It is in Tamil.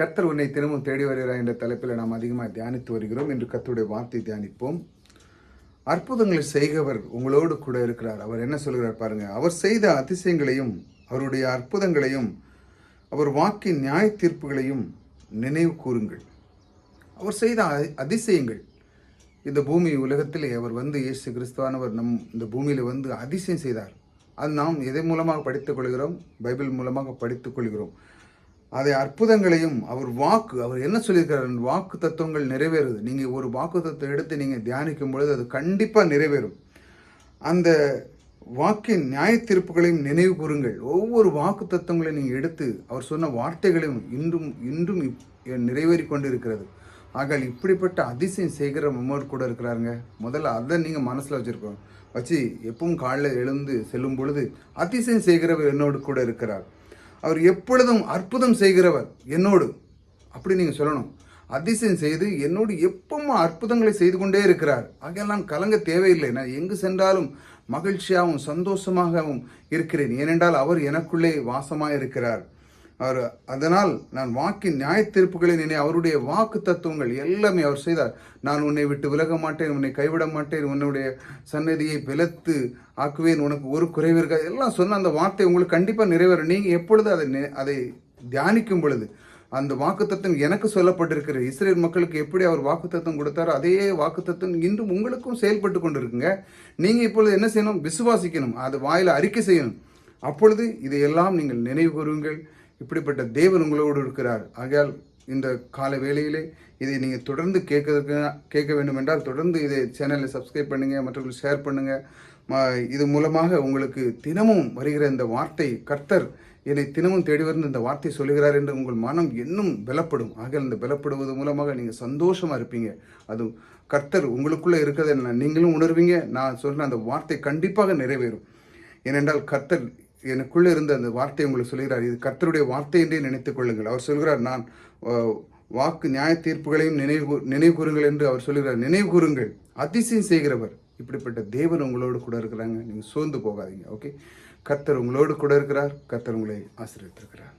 கர்த்தர் உன்னை தினமும் தேடி வருகிறார் என்ற தலைப்பில் நாம் அதிகமாக தியானித்து வருகிறோம். என்று கர்த்தருடைய வார்த்தை தியானிப்போம். அற்புதங்களை செய்கவர் உங்களோடு கூட இருக்கிறார். அவர் என்ன சொல்கிறார் பாருங்க. அவர் செய்த அதிசயங்களையும் அவருடைய அற்புதங்களையும் அவர் வாக்கின் நியாய தீர்ப்புகளையும் நினைவு கூறுங்கள். அவர் செய்த அதிசயங்கள். இந்த பூமி உலகத்திலே அவர் வந்து இயேசு கிறிஸ்துவானவர் நம் இந்த பூமியில் வந்து அதிசயம் செய்தார். அது நாம் எதை மூலமாக படித்துக் கொள்கிறோம்? பைபிள் மூலமாக படித்துக் கொள்கிறோம். அதை அற்புதங்களையும் அவர் வாக்கு அவர் என்ன சொல்லியிருக்கிறார் வாக்கு தத்துவங்கள் நிறைவேறுது. நீங்கள் ஒரு வாக்கு தத்துவம் எடுத்து நீங்கள் தியானிக்கும் பொழுது அது கண்டிப்பாக நிறைவேறும். அந்த வாக்கின் நியாய தீர்ப்புகளையும் நினைவு கூறுங்கள். ஒவ்வொரு வாக்கு தத்துவங்களையும் நீங்கள் எடுத்து அவர் சொன்ன வார்த்தைகளையும் இன்றும் இன்றும் நிறைவேறி கொண்டிருக்கிறது. ஆகால் இப்படிப்பட்ட அதிசயம் செய்கிற நம்மோடு கூட இருக்கிறாருங்க. முதல்ல அதை நீங்கள் மனசில் வச்சுருக்கோம் வச்சு எப்பவும் காலைல எழுந்து செல்லும் பொழுது அதிசயம் செய்கிறவர் என்னோடு கூட இருக்கிறார். அவர் எப்பொழுதும் அற்புதம் செய்கிறவர் என்னோடு. அப்படி நீங்கள் சொல்லணும். அதிசயம் செய்து என்னோடு எப்பவும் அற்புதங்களை செய்து கொண்டே இருக்கிறார். ஆகையெல்லாம் நான் கலங்க தேவையில்லை. நான் எங்கு சென்றாலும் மகிழ்ச்சியாகவும் சந்தோஷமாகவும் இருக்கிறேன். ஏனென்றால் அவர் எனக்குள்ளே வாசமாக இருக்கிறார் அவர் அதனால் நான் வாக்கின் நியாய தீர்ப்புகளை நினை அவருடைய வாக்கு தத்துவங்கள் எல்லாமே அவர் செய்தார். நான் உன்னை விட்டு விலக மாட்டேன் உன்னை கைவிட மாட்டேன் உன்னுடைய சன்னதியை விலத்து ஆக்குவேன் உனக்கு ஒரு குறைவு இருக்காது. எல்லாம் சொன்ன அந்த வார்த்தை உங்களுக்கு கண்டிப்பாக நிறைவேறும். நீங்கள் எப்பொழுது அதை அதை தியானிக்கும் பொழுது அந்த வாக்குத்தத்தம் எனக்கு சொல்லப்பட்டிருக்கிற இஸ்ரேல் மக்களுக்கு எப்படி அவர் வாக்குத்தத்தம் கொடுத்தாரோ அதே வாக்குத்தத்தம் இன்றும் உங்களுக்கும் செயல்பட்டு கொண்டிருக்குங்க. நீங்கள் இப்பொழுது என்ன செய்யணும்? விசுவாசிக்கணும். அது வாயில் அறிக்கை செய்யணும். அப்பொழுது இதையெல்லாம் நீங்கள் நினைவு கூறுங்கள். இப்படிப்பட்ட தேவன் உங்களோடு இருக்கிறார். ஆகையால் இந்த கால வேளையிலே இதை நீங்கள் தொடர்ந்து கேட்கறதுக்கு கேட்க வேண்டும் என்றால் தொடர்ந்து இதை சேனலை சப்ஸ்கிரைப் பண்ணுங்கள் மற்றவர்கள் ஷேர் பண்ணுங்கள் இது மூலமாக உங்களுக்கு தினமும் வருகிற இந்த வார்த்தை கர்த்தர் என்னை தினமும் தேடி வந்து இந்த வார்த்தை சொல்லுகிறார் என்று உங்கள் மனம் இன்னும் பலப்படும். ஆகையால் இந்த பலப்படுவது மூலமாக நீங்கள் சந்தோஷமாக இருப்பீங்க. அது கர்த்தர் உங்களுக்குள்ளே இருக்கிறத நீங்களும் உணர்வீங்க. நான் சொல்கிறேன் அந்த வார்த்தை கண்டிப்பாக நிறைவேறும். ஏனென்றால் கர்த்தர் எனக்குள்ளே இருந்த அந்த வார்த்தை உங்களுக்கு சொல்கிறார் இது கர்த்தருடைய வார்த்தை என்றே நினைத்துக் கொள்ளுங்கள். அவர் சொல்கிறார் நான் வாக்கு நியாய தீர்ப்புகளையும் நினைவு கூ- நினைவு கூறுங்கள் என்று அவர் சொல்கிறார் நினைவு கூறுங்கள். அதிசயம் செய்கிறவர். இப்படிப்பட்ட தேவன் உங்களோடு கூட இருக்கிறாங்க. நீங்கள் சோர்ந்து போகாதீங்க. ஓகே? கர்த்தர் உங்களோடு கூட இருக்கிறார். கர்த்தர் உங்களை ஆசிரியத்திருக்கிறார்